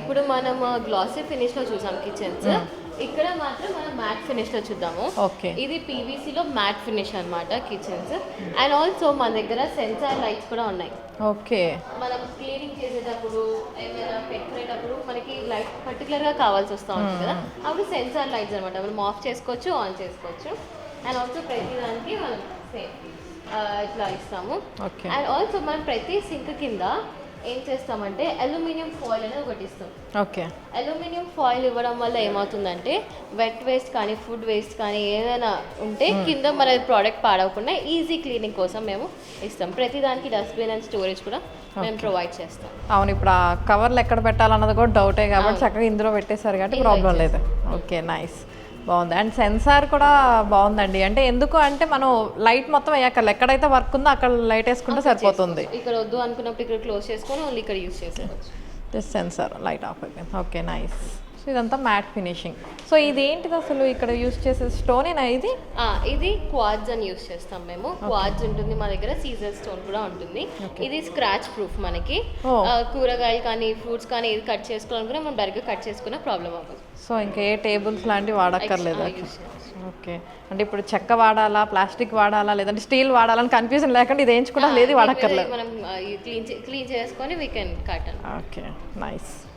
ఇప్పుడు మనం గ్లాసీ ఫినిష్లో చూసాం కిచెన్స్ ఇక్కడ మాత్రం మనం మ్యాట్ ఫినిష్లో చూద్దాము. ఓకే. ఇది PVC లో మ్యాట్ ఫినిష్ అన్నమాట కిచెన్స్ అండ్ ఆల్సో మన దగ్గర సెన్సార్ లైట్స్ కూడా ఉన్నాయి. ఓకే. మనం క్లీనింగ్ చేసేటప్పుడు ఏమైనా పెట్టుకునేటప్పుడు మనకి లైట్ పర్టికులర్గా కావాల్సి వస్తూ ఉంటుంది కదా. అప్పుడు సెన్సార్ లైట్స్ అనమాట మనం ఆఫ్ చేసుకోవచ్చు ఆన్ చేసుకోవచ్చు. అండ్ ఆల్సో ప్రతి దానికి మనం ఇట్లా ఇస్తాము. ఓకే. అండ్ ఆల్సో మనం ప్రతి సింక్ కింద ఏం చేస్తామంటే అల్యూమినియం ఫాయిల్ అనేది ఒకటి ఇస్తాం. ఓకే. అల్యూమినియం ఫాయిల్ ఇవ్వడం వల్ల ఏమవుతుందంటే వెట్ వేస్ట్ కానీ ఫుడ్ వేస్ట్ కానీ ఏదైనా ఉంటే కింద మన ప్రోడక్ట్ పాడవకుండా ఈజీ క్లీనింగ్ కోసం మేము ఇస్తాం. ప్రతిదానికి డస్ట్బిన్ అండ్ స్టోరేజ్ కూడా మేము ప్రొవైడ్ చేస్తాం. అవును ఇప్పుడు ఆ కవర్లు ఎక్కడ పెట్టాలన్నది కూడా డౌటే కాబట్టి చక్కగా ఇందులో పెట్టేశారు కాబట్టి ప్రాబ్లం లేదు. ఓకే నైస్ బాగుంది. అండ్ సెన్సార్ కూడా బాగుందండి. అంటే ఎందుకు అంటే మనం లైట్ మొత్తం వేయక్కర్లేదు ఎక్కడైతే వర్క్ ఉందో అక్కడ లైట్ వేసుకుంటే సరిపోతుంది. ఇక్కడ వద్దు అనుకున్నప్పుడు ఇక్కడ క్లోజ్ చేసుకొని ఓన్లీ ఇక్కడ యూస్ చేసేవచ్చు జస్ట్ సెన్సార్ లైట్ ఆఫ్ అయిపోయింది. ఓకే నైస్ సో ఇదంతా మ్యాట్ ఫినిషింగ్. సో ఇది ఏంటిది అసలు ఇక్కడ యూస్ చేసే స్టోనేనా ఇది? ఇది క్వాడ్స్ అని యూస్ చేస్తాం మేము. క్వాడ్స్ ఉంటుంది మా దగ్గర సీజర్ స్టోన్ కూడా ఉంటుంది. ఇది స్క్రాచ్ ప్రూఫ్ మనకి. కూరగాయలు కానీ ఫ్రూట్స్ కానీ ఏది కట్ చేసుకోవాలనుకున్నా మనం డైరెక్ట్గా కట్ చేసుకున్న ప్రాబ్లం అవ్వదు. సో ఇంకా ఏ టేబుల్స్ లాంటివి వాడక్కర్లేదు. ఓకే. అంటే ఇప్పుడు చెక్క వాడాలా ప్లాస్టిక్ వాడాలా లేదంటే స్టీల్ వాడాలని కన్ఫ్యూజన్ లేకుండా ఇది వేయించుకోవడం లేదు వాడక్కర్లేదు. మనం క్లీన్ క్లీన్ చేసుకొని we can cut okay. Nice.